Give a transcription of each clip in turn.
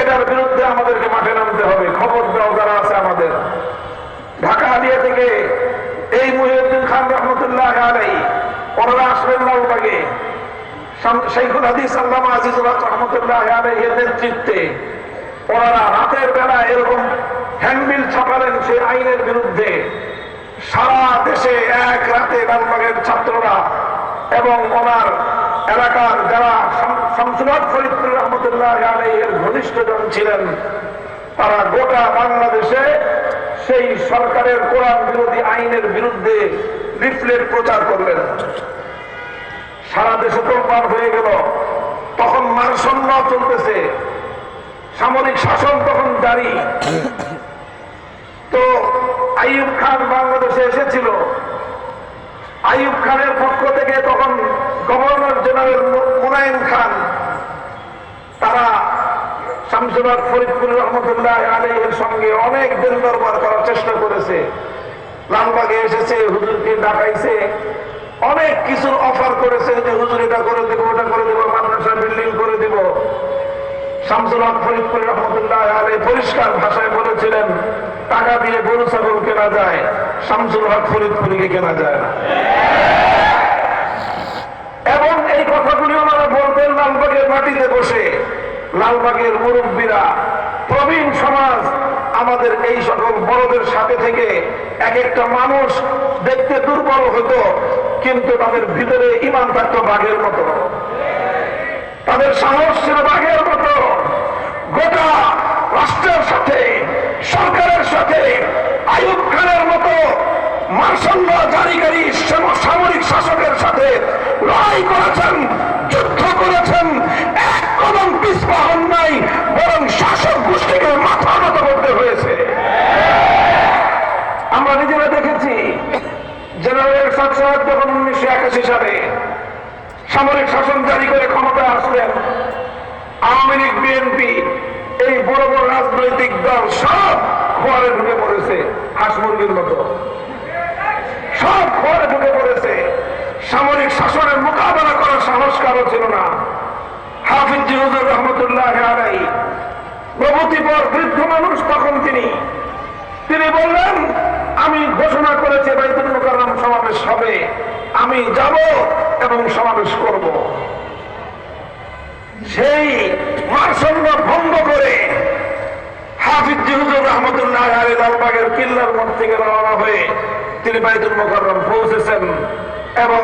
এটার বিরুদ্ধে আমাদেরকে মাঠে নামতে হবে। খবর দাও যারা আছে আমাদের। ঢাকা আলিয়া থেকে এই মহিউদ্দিন খান রহমতুল্লাহ আলাই ওনারা আসবেন লালবাগে শাইখুল হাদিস আল্লামা আজিজুল রহমতুল্লাহ আলাই এর নেতৃত্বে ওনারা রাতের বেলা এরকম হ্যান্ডবিল ছাপালেন সেই আইনের বিরুদ্ধে। সারা দেশে এক রাতে লালবাগের ছাত্ররা এবং ওনার এলাকার যারা শামসুল ফরিদপুর রহমতুল্লাহ আলাইয়ের ঘনিষ্ঠজন ছিলেন, তারা গোটা বাংলাদেশে সেই সরকারের কোরআন বিরোধী আইনের বিরুদ্ধে লিফলেট প্রচার করলেন। সারা দেশে তোলপার হয়ে গেল। তখন মানসম্য চলতেছে। সামরিক শাসন তখন জারি। তো আইয়ুব খান বাংলাদেশে এসেছিল আইয়ুব খানের পক্ষ থেকে তখন গভর্নর জেনারেল মু- মুনায়েম খান তারা শামসুল্লাহ ফরিদপুর রহমতুল্লাহ আলীর সঙ্গে অনেক দিন দরবার করার চেষ্টা করেছে। লালবাগে এসেছে, হুজুরকে ডাকাইছে। অনেক কিছুর অফার করেছে যে, হুজুর, এটা করে দেবো, ওটা করে দেবো মাদ্রাসা বিল্ডিং করে দিব। শামসুল হক ফরিদপুর রহমতুল্লাহ আলী পরিষ্কার ভাষায় বলেছিলেন, টাকা দিয়ে গরু, ছাগল কেনা যায় শামসুল হক ফরিদপুরকে কেনা যায় না। এবং এই কথাগুলি ওনারা বলতেন লালবাগের মাটিতে বসে। লালবাগের মুরব্বীরা, প্রবীণ সমাজ আমাদের এই সকল বড়দের সাথে থেকে এক একটা মানুষ দেখতে দুর্বল হতো, কিন্তু তাদের ভিতরে ইমান থাকতো বাঘের মতো। তাদের সাহস ছিল বাঘের মতো। গোটা রাষ্ট্রের সাথে, সরকারের সাথে আয়ুব খানের মতো মার্শাল্য জারিকারী সাম- সামরিক শাসকের সাথে লড়াই করেছেন যুদ্ধ করেছেন এক কদম পিছপা হন নাই বরং শাসক গোষ্ঠীকে মাথা নত করতে হয়েছে আমরা নিজেরা দেখেছি জেনারেল এরশাদ সাহেব যখন উনিশশো একাশি সালে সামরিক শাসন জারি করে ক্ষমতায় আসলেন। আওয়ামী লীগ, বিএনপি, এই বড় বড় রাজনৈতিক দল সব খোয়ারে ঢুকে পড়েছে হাঁস মুরগির মতো। সব খোয়ারে ঢুকে পড়েছে। সামরিক শাসনের মোকাবেলা করার সাহস কারও ছিল না। হাফিজ জিহুজুর রহমতুল্লাহ আলাই প্রভূতিপর বৃদ্ধ মানুষ তখন তিনি। তিনি বললেন আমি ঘোষণা করেছি বাইতুল মুকাররম সমাবেশ হবে। আমি যাব এবং সমাবেশ করব। সেই মার্সল্য ভঙ্গ করে হাফিজ জিহুজুর রহমতুল্লাহ আলী লালবাগের কিল্লার মঠ থেকে রওনা হয়ে তিনি বাইতুল মুকাররম পৌঁছেছেন এবং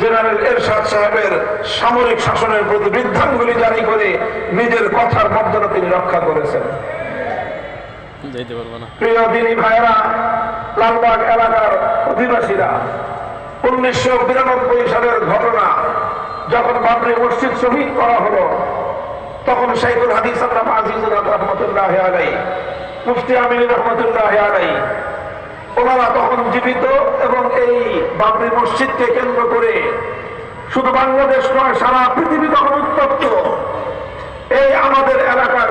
জেনারেল এরশাদ সাহেবের সামরিক শাসনের প্রতি বৃদ্ধাঙ্গুলি জারি করে নিজের কথার মর্যাদা তিনি রক্ষা করেছেন। প্রিয় দিনী ভাইরা লালবাগ এলাকার অধিবাসীরা। উনিশশো বিরানব্বই সালের ঘটনা, যখন বাবরি মসজিদ শহীদ করা হলো, তখন শাইখুল হাদিস রহমতুল্লাহ আলাই মুফতি আমিন রহমতুল্লাহ আলাই ওনারা তখন জীবিত এবং এই বাবরি মসজিদকে কেন্দ্র করে শুধু বাংলাদেশ নয়, সারা পৃথিবী তখন উত্তপ্ত। এই আমাদের এলাকার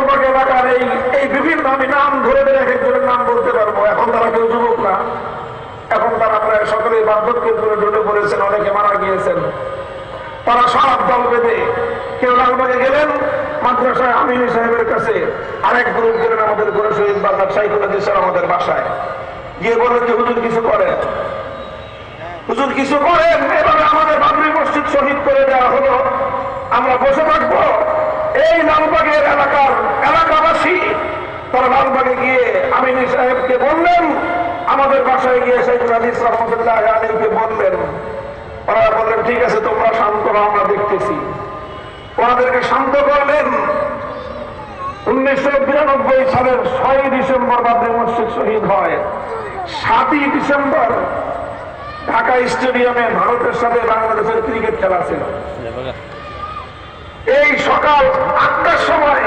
আমাদের এলাকার এই এই বিভিন্ন আমি নাম ধরে ধরে এক একজনের নাম বলতে পারব। এখন তারা কেউ যুবক না। এখন তারা প্রায় সকলে বার্ধক্যের ধরে ঢুকে পড়েছেন, অনেকে মারা গিয়েছেন। তারা সব দল বেঁধে কেউ লালবাগে গেলেন, মাদ্রাসায় আমিনী সাহেবের কাছে আরেক গ্রুপ গেলেন আমাদের করে শহীদ বাজার সাইকুল দেশের আমাদের বাসায়। গিয়ে বললেন যে, হুজুর কিছু করেন? হুজুর কিছু করেন? এভাবে আমাদের বাবরি মসজিদ শহীদ করে দেওয়া হলো। আমরা বসে থাকব। এই লালবাগের এলাকার এলাকাবাসী তারা লালবাগে গিয়ে আমিনী সাহেবকে বললেন আমাদের বাসায় গিয়ে হাদিস রহমতুল্লাহ আলীকে বললেন। ওরা বললেন ঠিক আছে তোমরা শান্ত হও, আমরা দেখতেছি। ওনাদেরকে শান্ত করলেন। উনিশশো বিরানব্বই সালের ছয় ডিসেম্বর বাবরি মসজিদ শহীদ হয়। সাতই ডিসেম্বর ঢাকা স্টেডিয়ামে ভারতের সাথে বাংলাদেশের ক্রিকেট খেলা ছিল। সকাল আটটার সময়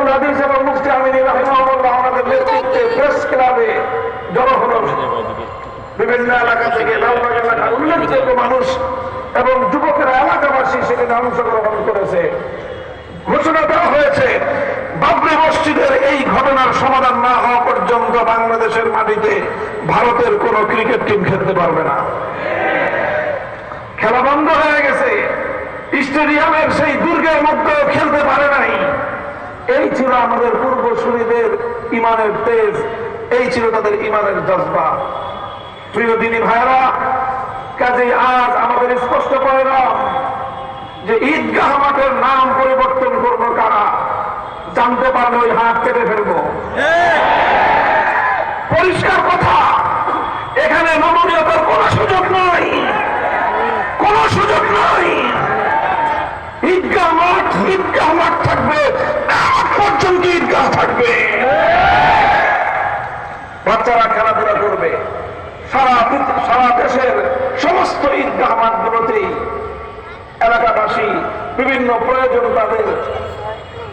আব্দুল আজিজ এবং মুফতি আমিনী রহিমাহুল্লাহ আমাদের নেতৃত্বে প্রেস ক্লাবে জড়ো হলো। বিভিন্ন এলাকা থেকে উল্লেখযোগ্য মানুষ এবং যুবকেরা এলাকাবাসী সেখানে অংশগ্রহণ করেছে। ঘোষণা দেওয়া হয়েছে, বাবরি মসজিদের এই ঘটনার সমাধান না হওয়া পর্যন্ত বাংলাদেশের মাটিতে ভারতের কোন ক্রিকেট টিম খেলতে পারবে না। খেলা বন্ধ হয়ে স্টেডিয়ামের সেই দুর্গের মধ্যেও খেলতে পারে নাই। এই ছিল আমাদের পূর্বসূরীদের ইমানের তেজ, এই ছিল তাদের ইমানের জজবা। প্রিয় দিনী ভাইরা কাজে আজ আমাদের স্পষ্ট করে না যে ঈদগাহ মাঠের নাম পরিবর্তন করব কারা? জানতে পারলে ওই হাত কেটে ফেলব। পরিষ্কার কথা, এখানে নমনীয়তার কোনো সুযোগ নাই। বাচ্চারা খেলাধুলা করবে। সারা সারা দেশের সমস্ত ঈদগাহ মাঠগুলোতেই এলাকাবাসী বিভিন্ন প্রয়োজন তাদের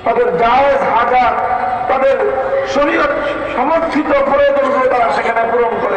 তাদের জায়েজ হাজার, তাদের শরীর সমর্থিত প্রয়োজনগুলো তারা সেখানে পূরণ করে।